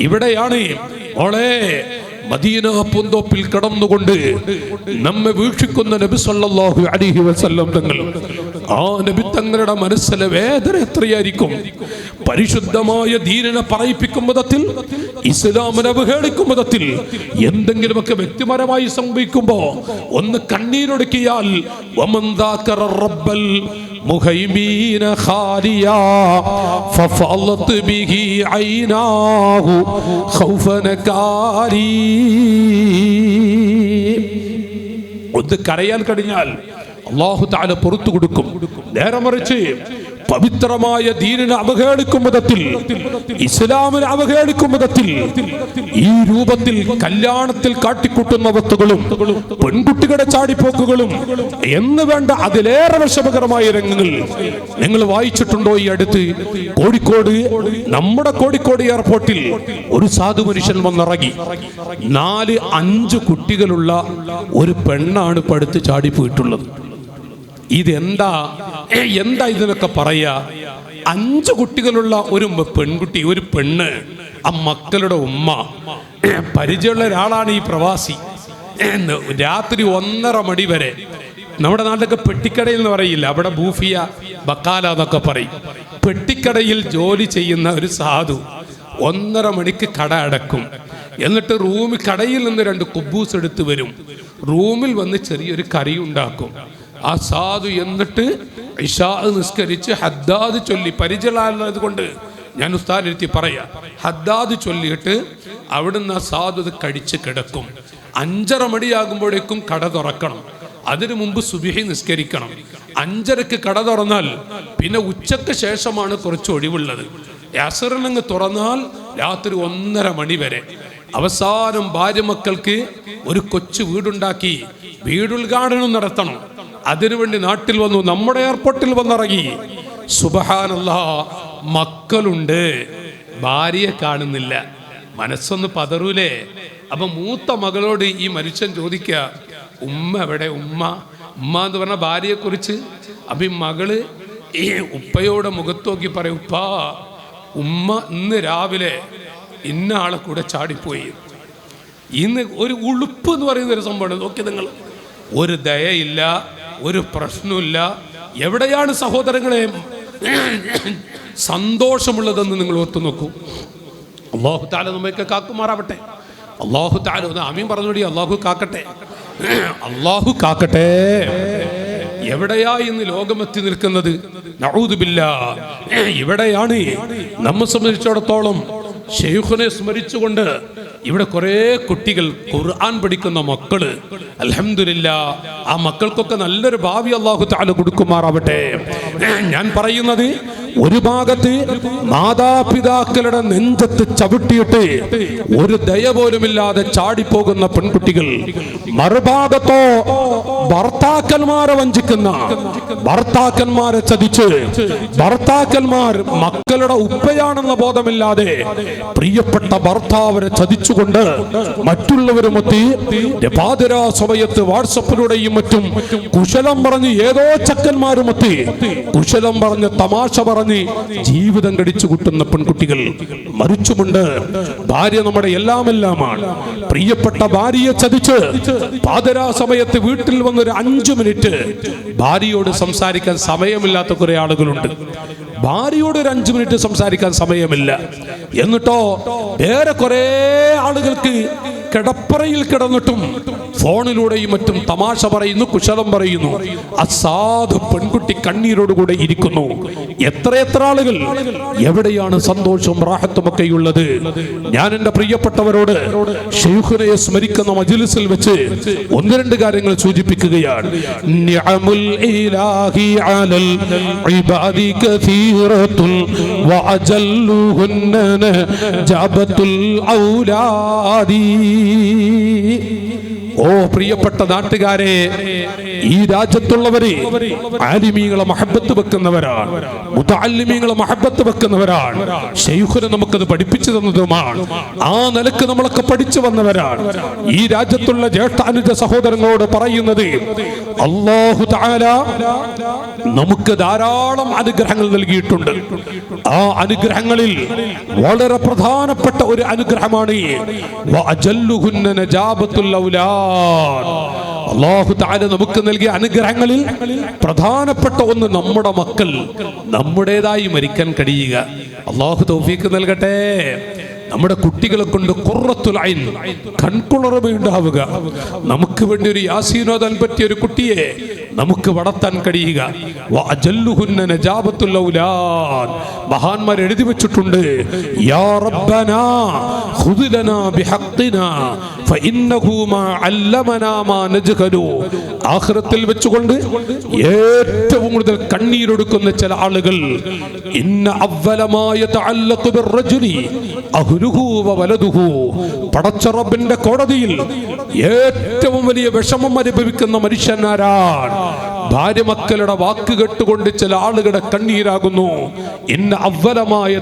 ഇവിടെയാണ് ഓളെ മദീന പൂന്തോപ്പിൽ കടന്നുകൊണ്ട് നമ്മെ വീക്ഷിക്കുന്ന നബി സല്ലല്ലാഹു അലൈഹി വസല്ലം തങ്ങൾ ആ നബി തങ്ങളുടെ മനസ്സിലെ വേദന എത്രയായിരിക്കും? പരിശുദ്ധമായ ദീനനെ പറയിപ്പിക്കും വിധത്തിൽ ഇസ്ലാമിനെ അവഹേളിക്കും വിധത്തിൽ എന്തെങ്കിലുമൊക്കെ വ്യക്തിപരമായി സംഭവിക്കുമ്പോ ഒന്ന് കണ്ണീരൊടുക്കിയാൽ വമൻ ذاكر الرب المهيمين خاليا ففضت به عيناه خوفا نكاري ഒന്ന് കരയാൻ കഴിഞ്ഞാൽ അള്ളാഹു താല പുറത്തു കൊടുക്കും നേരെ മറിച്ച് പവിത്രമായ ദീനിനെ അവഹേളിക്കും വിധത്തിൽ ഇസ്ലാമിനെ അവഹേളിക്കും വിധത്തിൽ ഈ രൂപത്തിൽ കല്യാണത്തിൽ കാട്ടിക്കൂട്ടുന്ന വസ്തുക്കളും പെൺകുട്ടികളുടെ ചാടിപ്പോക്കുകളും എന്ന് വേണ്ട അതിലേറെ വിഷമകരമായ രംഗങ്ങൾ നിങ്ങൾ വായിച്ചിട്ടുണ്ടോ ഈ അടുത്ത്? കോഴിക്കോട് നമ്മുടെ കോഴിക്കോട് എയർപോർട്ടിൽ ഒരു സാധു മനുഷ്യൻ വന്നിറങ്ങി. നാല് അഞ്ച് കുട്ടികളുള്ള ഒരു പെണ്ണാണ് പടുത്ത് ചാടിപ്പോയിട്ടുള്ളത്. ഇതെന്താ? എന്താ ഇതിനൊക്കെ പറയാ? അഞ്ചു കുട്ടികളുള്ള ഒരു പെൺകുട്ടി ഒരു പെണ്ണ് ആ മക്കളുടെ ഉമ്മ. പരിചയമുള്ള ഒരാളാണ് ഈ പ്രവാസി. രാത്രി ഒന്നര മണി വരെ. നമ്മുടെ നാട്ടിലൊക്കെ പെട്ടിക്കടയിൽ എന്ന് പറയില്ല. അവിടെ ബൂഫിയ ബക്കാല എന്നൊക്കെ പറയും. പെട്ടിക്കടയിൽ ജോലി ചെയ്യുന്ന ഒരു സാധു ഒന്നര മണിക്ക് കട അടക്കും. എന്നിട്ട് റൂമിൽ കടയിൽ നിന്ന് രണ്ട് കുബൂസ് എടുത്ത് വരും. റൂമിൽ വന്ന് ചെറിയൊരു കറി ഉണ്ടാക്കും. ആ സാധു എന്നിട്ട് ഇഷാ നിസ്കരിച്ച് ഹദ്ദാദ് ചൊല്ലി പരിചയമുള്ളത് കൊണ്ട് ഞാൻ ഉസ്താദിരുത്തി പറയാ ഹദ്ദാദ് ചൊല്ലിയിട്ട് അവിടുന്ന് ആ സാധു അത് കടിച്ച് കിടക്കും. അഞ്ചര മണിയാകുമ്പോഴേക്കും കട തുറക്കണം. അതിനു മുമ്പ് സുബിഹി നിസ്കരിക്കണം. അഞ്ചരക്ക് കട തുറന്നാൽ പിന്നെ ഉച്ചയ്ക്ക് ശേഷമാണ് കുറച്ച് ഒഴിവുള്ളത്. അസറിനങ്ങ് തുറന്നാൽ രാത്രി ഒന്നര മണി വരെ. അവസാനം ഭാര്യ മക്കൾക്ക് ഒരു കൊച്ചു വീടുണ്ടാക്കി വീടുദ്ഘാടനം നടത്തണം. അതിനുവേണ്ടി നാട്ടിൽ വന്നു നമ്മുടെ എയർപോർട്ടിൽ വന്നിറങ്ങി. സുബഹാനല്ല മക്കളുണ്ട്. ഭാര്യയെ കാണുന്നില്ല. മനസ്സൊന്ന് പതറൂലേ? അപ്പൊ മൂത്ത മകളോട് ഈ മനുഷ്യൻ ചോദിക്കുക ഉമ്മ എവിടെ? ഉമ്മ? ഉമ്മ എന്ന് പറഞ്ഞ ഭാര്യയെ കുറിച്ച് അപ്പൊ ഈ മകൾ ഈ ഉപ്പയോടെ മുഖത്ത് നോക്കി പറയും ഉപ്പാ ഉമ്മ ഇന്ന് രാവിലെ ഇന്ന ആളെ കൂടെ ചാടിപ്പോയി. ഇന്ന് ഒരു ഉളുപ്പ് എന്ന് പറയുന്ന ഒരു സംഭവമാണ്. നോക്കി നിങ്ങൾ. ഒരു ദയയില്ല ഒരു പ്രശ്നമില്ല എവിടെയാണ് സഹോദരങ്ങളെ? സന്തോഷമുള്ളതെന്ന് നിങ്ങൾ ഓർത്തു നോക്കൂ. അള്ളാഹു താല നമ്മയൊക്കെ കാക്കുമാറാവട്ടെ. അള്ളാഹു താല ഒന്ന് ആമീൻ പറഞ്ഞോടി അള്ളാഹു കാക്കട്ടെ. അള്ളാഹു കാക്കട്ടെ. എവിടെയാ ഇന്ന് ലോകമെത്തി നിൽക്കുന്നത്? ഇവിടെയാണ് നമ്മെ സംബന്ധിച്ചിടത്തോളം ഷെയ്ഖുനെ സ്മരിച്ചുകൊണ്ട് ഇവിടെ കുറേ കുട്ടികൾ ഖുർആൻ പഠിക്കുന്ന മക്കൾ. അലഹമില്ല ആ മക്കൾക്കൊക്കെ നല്ലൊരു ഭാവി അള്ളാഹു താല കൊടുക്കുമാറാവട്ടെ. ഞാൻ പറയുന്നത് ഒരു ഭാഗത്ത് മാതാപിതാക്കളുടെ നെഞ്ചത്ത് ചവിട്ടിയിട്ട് ഒരു ദയ പോലുമില്ലാതെ ചാടിപ്പോകുന്ന പെൺകുട്ടികൾ മറുഭാഗത്തോ ഭർത്താക്കന്മാരെ വഞ്ചിക്കുന്ന ഭർത്താക്കന്മാരെ ചതിച്ച് ഭർത്താക്കന്മാർ മക്കളുടെ ഉപ്പയാണെന്ന ബോധമില്ലാതെ പ്രിയപ്പെട്ട ഭർത്താവരെ ചതിച്ചുകൊണ്ട് മറ്റുള്ളവരുമൊത്തി പാതിരാ സമയത്ത് വാട്സപ്പിലൂടെയും മറ്റും കുശലം പറഞ്ഞ് ഏതോ ചക്കന്മാരുമൊത്തി കുശലം പറഞ്ഞ് തമാശ പറഞ്ഞ് ജീവിതം കടിച്ചു കൂട്ടുന്ന പെൺകുട്ടികൾ മരിച്ചുമുണ്ട് ഭാര്യ നമ്മുടെ എല്ലാമെല്ലാമാണ്. പ്രിയപ്പെട്ട ഭാര്യയെ ചതിച്ച് പാതരാ സമയത്ത് വീട്ടിൽ വന്നൊരു അഞ്ചു മിനിറ്റ് ഭാര്യയോട് സംസാരിക്കാൻ സമയമില്ലാത്ത കുറെ ആളുകളുണ്ട്. ഭാര്യയോട് ഒരു അഞ്ചു മിനിറ്റ് സംസാരിക്കാൻ സമയമില്ല. എന്നിട്ടോ വേറെ കുറെ ആളുകൾക്ക് കിടപ്പറയിൽ കിടന്നിട്ടും ഫോണിലൂടെയും മറ്റും തമാശ പറയുന്നു കുശലം പറയുന്നു. അസാധു പെൺകുട്ടി കണ്ണീരോടുകൂടെ ഇരിക്കുന്നു. എത്ര എത്ര ആളുകൾ എവിടെയാണ് സന്തോഷവും റാഹത്തും ഒക്കെ ഉള്ളത്? ഞാൻ എന്റെ പ്രിയപ്പെട്ടവരോട് ഷെയ്ഖുനെ സ്മരിക്കുന്ന മജിലിസിൽ വെച്ച് ഒന്ന് രണ്ട് കാര്യങ്ങൾ സൂചിപ്പിക്കുകയാണ്. നിഅമുൽ ഇലാഹി അലൽ ഇബാദി ഓ പ്രിയപ്പെട്ട നാട്ടുകാരെ ഈ രാജ്യത്തുള്ളവരെ ആലിമീങ്ങളെ മഹബത്ത് വെക്കുന്നവരാണ് മുതാലിമീങ്ങളെ മഹബത്ത് വെക്കുന്നവരാണ്. ഷെയ്ഖുനെ നമുക്കത് പഠിപ്പിച്ചു തന്നതുമാണ്. ആ നിലയ്ക്ക് നമ്മളൊക്കെ പഠിച്ചു വന്നവരാണ്. ഈ രാജ്യത്തുള്ള ജ്യേഷ്ഠാനുജ സഹോദരങ്ങളോട് പറയുന്നത് അള്ളാഹു താല നമുക്ക് ധാരാളം അനുഗ്രഹങ്ങൾ നൽകിയിട്ടുണ്ട്. ആ അനുഗ്രഹങ്ങളിൽ വളരെ പ്രധാനപ്പെട്ട ഒരു അനുഗ്രഹമാണ് ഈ. അള്ളാഹു താല നമുക്ക് നൽകിയ അനുഗ്രഹങ്ങളിൽ പ്രധാനപ്പെട്ട ഒന്ന് നമ്മുടെ മക്കൾ നമ്മുടേതായി മരിക്കാൻ കഴിയുക. അള്ളാഹു തൗഫീക്ക് നൽകട്ടെ. നമ്മുടെ കുട്ടികളെ കൊണ്ട് കുറത്തുലൈൻ കൺകുളറവ് ഉണ്ടാവുക നമുക്ക് വേണ്ടി ഒരു യാസീനോദാൻ പറ്റിയ ഒരു കുട്ടിയെ നമുക്ക് വളർത്താൻ കഴിയുക. മഹാന്മാർ എഴുതി വെച്ചിട്ടുണ്ട്. ആഖിറത്തിൽ വെച്ചുകൊണ്ട് ഏറ്റവും കൂടുതൽ കണ്ണീരൊടുക്കുന്ന ചില ആളുകൾ ഇന്ന അവലമായ പടച്ചറബിന്റെ കോടതിയിൽ ഏറ്റവും വലിയ വിഷമം അനുഭവിക്കുന്ന മനുഷ്യനാരാണ് ഭാര്യ മക്കളുടെ വാക്ക് കേട്ടുകൊണ്ട് ചില ആളുകളുടെ കണ്ണീരാകുന്നു. ഇന്ന അവലമായ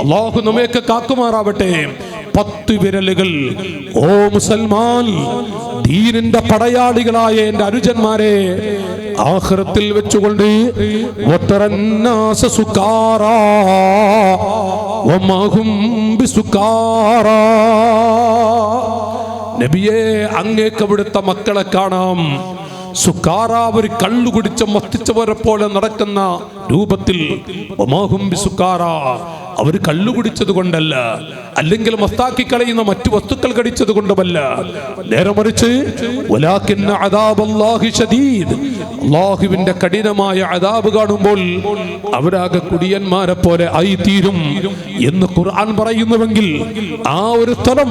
അള്ളാഹു നമ്മയൊക്കെ കാക്കുമാറാവട്ടെ. പത്ത് വിരലുകൾ. ഓ മുസൽമാൻ ദീനിന്റെ പടയാളികളായ എന്റെ അനുജന്മാരെ ആഖിറത്തിൽ വെച്ചുകൊണ്ട് നബിയെ അങ്ങേക്ക് മക്കളെ കാണാം. സുക്കാറ ഒരു കള്ളു കുടിച്ച മസ്തിച്ചവരെ പോലെ നടക്കുന്ന രൂപത്തിൽ ഒമാഹും ബിസുക്കാറ. അവർ കല്ലു കുടിച്ചത് കൊണ്ടല്ല. അല്ലെങ്കിൽ മസ്താക്കി കളയുന്ന മറ്റു വസ്തുക്കൾ കടിച്ചത് കൊണ്ടുമല്ല. നേരെ മറിച്ച് അള്ളാഹുവിന്റെ കഠിനമായ അതാബ് കാണുമ്പോൾ അവരാകെ കുടിയന്മാരെ പോലെ ആയി ആയിത്തീരും എന്ന് ഖുർആൻ പറയുന്നുവെങ്കിൽ ആ ഒരു സ്ഥലം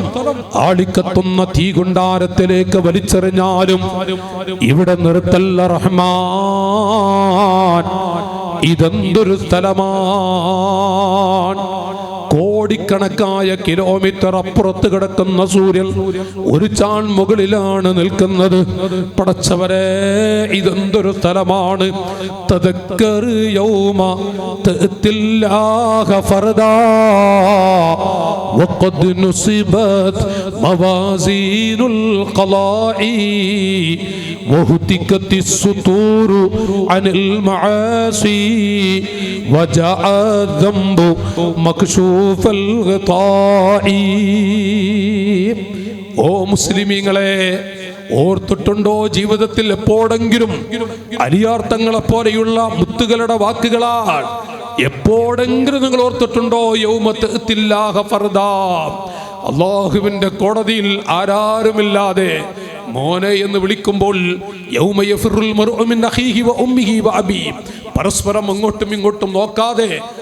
ആളിക്കത്തുന്ന തീ കുണ്ടാരത്തിലേക്ക് വലിച്ചെറിഞ്ഞാലും ഇവിടെ നിർത്തല്ല റഹ്മാൻ. ഇതെന്തൊരു സ്ഥലമാണ്? കോടിക്കണക്കായ കിലോമീറ്റർ അപ്പുറത്ത് കിടക്കുന്ന സൂര്യൻ ഒരു ചാൺ മുകളിലാണ് നിൽക്കുന്നത് പടച്ചവരെ ഇതെന്തൊരു സ്ഥലമാണ് തദക്കർ യൗമ തഅത്തില്ലാഹ ഫർദാ وقد نصبت موازين القضاء وهتكت السطور عن المعاصي وجاء الذنب مكشوف الغطاء ഓ മുസ്ലിമീങ്ങളെ ഓർത്തിട്ടുണ്ടോ ജീവിതത്തിൽ എപ്പോഴെങ്കിലും അരിയാർത്ഥങ്ങളെ പോലെയുള്ള മുത്തുകളുടെ വാക്കുകളാൽ? എപ്പോഴെങ്കിലും നിങ്ങൾ ഓർത്തിട്ടുണ്ടോ ഫർദാ? അള്ളാഹുവിന്റെ കോടതിയിൽ ആരാരുമില്ലാതെ മോനെ എന്ന് വിളിക്കുമ്പോൾ പരസ്പരം അങ്ങോട്ടും ഇങ്ങോട്ടും നോക്കാതെ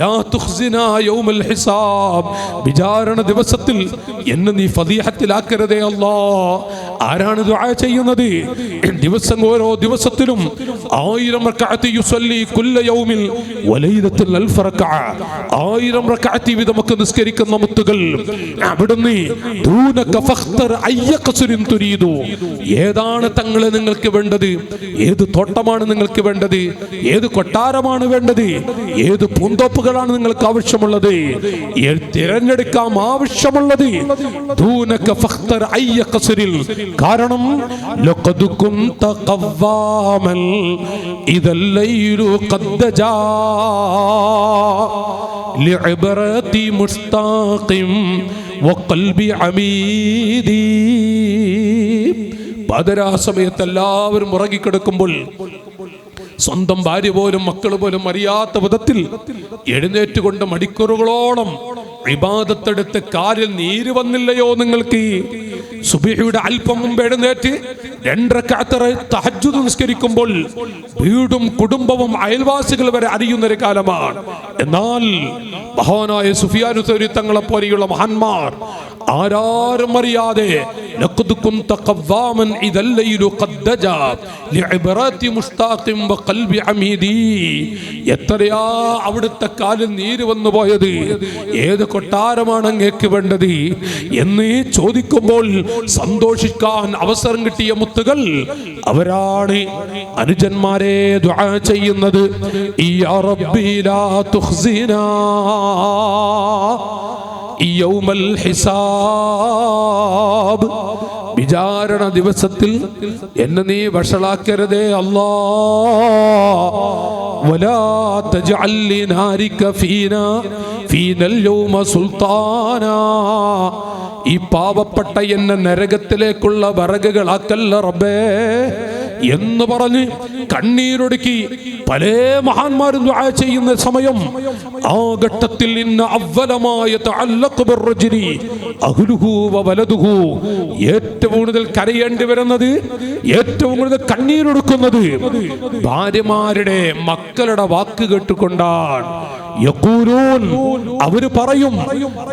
ലാ ഹിസാബ്. വിചാരണ ദിവസത്തിൽ എന്നെ നീ ഫദീഹത്തിലാക്കരുതേ അല്ലാ. ആരാണ് ദുആ ചെയ്യുന്നത്? ദിവസം ഓരോ ദിവസത്തിലും ആയിരം റക്അത്ത് യുസല്ലി കുല്ല യൗമിൽ വലൈലത്തിൽ അൽഫ റക്അ ആയിരം റക്അത്ത് വീതം നിസ്കരിക്കുന്ന മുത്തുകൾ. അവിടുന്ന് ദൂനക ഫഖ്തർ അയ്യ ഖസ്റിൻ തുരീദു. ഏതാണ് തങ്ങളെ നിങ്ങൾക്ക് വേണ്ടത്? ഏത് തോട്ടമാണ് നിങ്ങൾക്ക് വേണ്ടത്? ഏത് കൊട്ടാരമാണ് വേണ്ടത്? ഏത് പൂന്തോപ്പുകളാണ് നിങ്ങൾക്ക് ആവശ്യമുള്ളത് ഏ- തിരഞ്ഞെടുക്കാം ആവശ്യമുള്ളത് ദൂനക ഫഖ്തർ അയ്യ ഖസ്റിൽ കാരണം ലഖദ് കുന്ത ഖവ്വാമൻ ഇദൽ ലൈലു ഖദ് ജാ لعبرة مشتاق وقلب عميد പാതിരാ സമയത്ത് എല്ലാവരും ഉറങ്ങിക്കിടക്കുമ്പോൾ സ്വന്തം ഭാര്യ പോലും മക്കൾ പോലും അറിയാത്ത വിധത്തിൽ എഴുന്നേറ്റുകൊണ്ട് മണിക്കൂറുകളോളം വിവാദത്തെടുത്ത് കാലിൽ നീര് വന്നില്ലയോ നിങ്ങൾക്ക്? സുബിഹയുടെ അല്പം മുമ്പ് എഴുന്നേറ്റ് രണ്ടരക്കാത്തറ തഹജ്ജുദ് നിസ്കരിക്കുമ്പോൾ വീടും കുടുംബവും അയൽവാസികൾ വരെ അറിയുന്ന ഒരു കാലമാണ്. എന്നാൽ മഹാനായ സുഫിയാനു തങ്ങളെ പോലെയുള്ള മഹാന്മാർ ആരാരും അറിയാതെ എത്രയാ അവിടുത്തെ കാലിൽ നീര് വന്നു പോയത്? ഏത് കൊട്ടാരമാണ് അങ്ങേക്ക് വേണ്ടത്? എന്ന് ചോദിക്കുമ്പോൾ സന്തോഷിക്കാൻ അവസരം കിട്ടിയ മുത്തുകൾ അവരാണ് അനുജന്മാരെ ചെയ്യുന്നത്. ഈ ലാ തുഹ്സിനാ തുഖ്സിനാ യൗമൽ ഹിസാബ് വിചാരണ ദിവസത്തിൽ എന്നെ നീ വഷളാക്കരുതേ അല്ലാ. ഈ പാവപ്പെട്ട എന്നെ നരകത്തിലേക്കുള്ള വറകുകളാക്കല്ല റബ്ബേ എന്ന് പറഞ്ഞ് കണ്ണീരൊടുക്കി പല മഹാന്മാരും ചെയ്യുന്ന സമയം ആ ഘട്ടത്തിൽ നിന്ന് അവലമായ വവലദുഹു ഏറ്റവും കൂടുതൽ കരയേണ്ടി വരുന്നത് ഏറ്റവും കൂടുതൽ കണ്ണീരൊടുക്കുന്നത് ഭാര്യമാരുടെ മക്കളുടെ വാക്ക് കേട്ടുകൊണ്ടാണ്. അവർ പറയും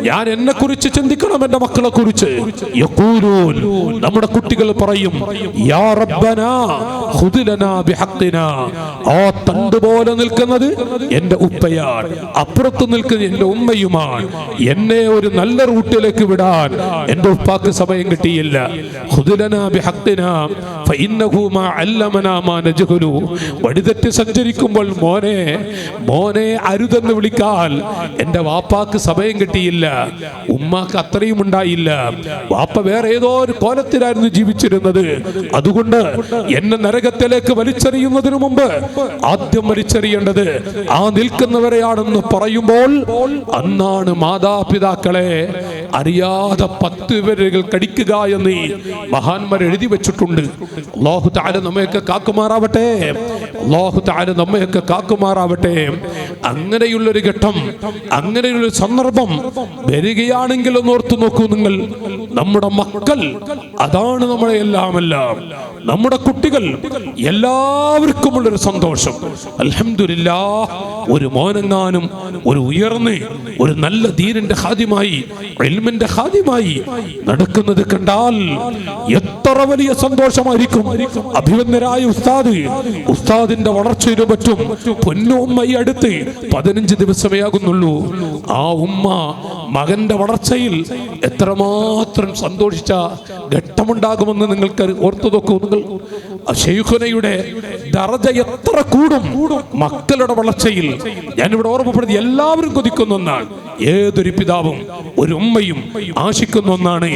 ഞാൻ എന്നെ കുറിച്ച് ചിന്തിക്കണം എന്റെ മക്കളെ കുറിച്ച്. നമ്മുടെ കുട്ടികൾ പറയും യാ തണ്ട് പോലെ നിൽക്കുന്നത് എന്റെ ഉപ്പയാണ്. അപ്പുറത്ത് നിൽക്കുന്നത് എന്റെ ഉമ്മയുമാണ്. എന്നെ ഒരു നല്ല റൂട്ടിലേക്ക് വിടാൻ എന്റെ ഉപ്പാക്ക് സമയം കിട്ടിയില്ല. വഴിതെറ്റി സഞ്ചരിക്കുമ്പോൾ മോനെ മോനെ അരുതെന്ന് വിളിക്കാൻ എന്റെ വാപ്പാക്ക് സമയം കിട്ടിയില്ല ഉമ്മാക്ക് അത്രയും ഉണ്ടായില്ല. വാപ്പ വേറെ ഏതോ ഒരു കോലത്തിലായിരുന്നു ജീവിച്ചിരുന്നത്. അതുകൊണ്ട് എന്നെ നരകത്തിലേക്ക് വലിച്ചെറിയുന്നതിന് മുമ്പ് ആദ്യം വലിച്ചെറിയേണ്ടത് ആ നിൽക്കുന്നവരെയാണെന്ന് പറയുമ്പോൾ അന്നാണ് മാതാപിതാക്കളെ അറിയാതെ പത്ത് പേരുകൾ കടിക്കുക എന്ന് മഹാന്മാർ എഴുതി വെച്ചിട്ടുണ്ട്. അള്ളാഹു താല നമ്മയൊക്കെ കാക്കുമാറാവട്ടെ. അള്ളാഹു താല നമ്മയൊക്കെ കാക്കുമാറാവട്ടെ. അങ്ങനെയുള്ളൊരു ഘട്ടം അങ്ങനെയുള്ളൊരു സന്ദർഭം വരികയാണെങ്കിൽ ഒന്ന് ഓർത്തു നോക്കൂ നിങ്ങൾ. നമ്മുടെ മക്കൾ അതാണ് നമ്മളെ എല്ലാം എല്ലാം നമ്മുടെ കുട്ടികൾ എല്ലാവർക്കുമുള്ളൊരു സന്തോഷം. അൽഹംദുലില്ലാ ഒരു മോനെങ്ങാനും ഒരു ഉയർന്ന് ഒരു നല്ല ധീരന്റെ ഹാദ്യമായി എൽമിന്റെ ഹാദ്യമായി നടക്കുന്നത് കണ്ടാൽ എത്ര വലിയ സന്തോഷമായിരിക്കും. അഭിവന്ദരായ ഉസ്താദ് ഉസ്താദിന്റെ വളർച്ചയിലും പറ്റും പൊന്നോമ്മയി അടുത്ത് പതിനഞ്ച് ദിവസമേ ആകുന്നുള്ളൂ ആ ഉമ്മ മകന്റെ വളർച്ചയിൽ എത്രമാത്രം സന്തോഷിച്ച ഘട്ടമുണ്ടാകുമെന്ന് നിങ്ങൾക്ക് ഓർത്തു നോക്കൂ നിങ്ങൾ ഷെയ്ഖുനയുടെ ദറജ എത്ര കൂടും മക്കളുടെ വളർച്ചയിൽ. ഞാനിവിടെ ഓർമ്മപ്പെടുത്തി എല്ലാവരും കൊതിക്കുന്ന ഒന്നാണ്. ഏതൊരു പിതാവും ഒരു ഉമ്മയും ആശിക്കുന്ന ഒന്നാണ്.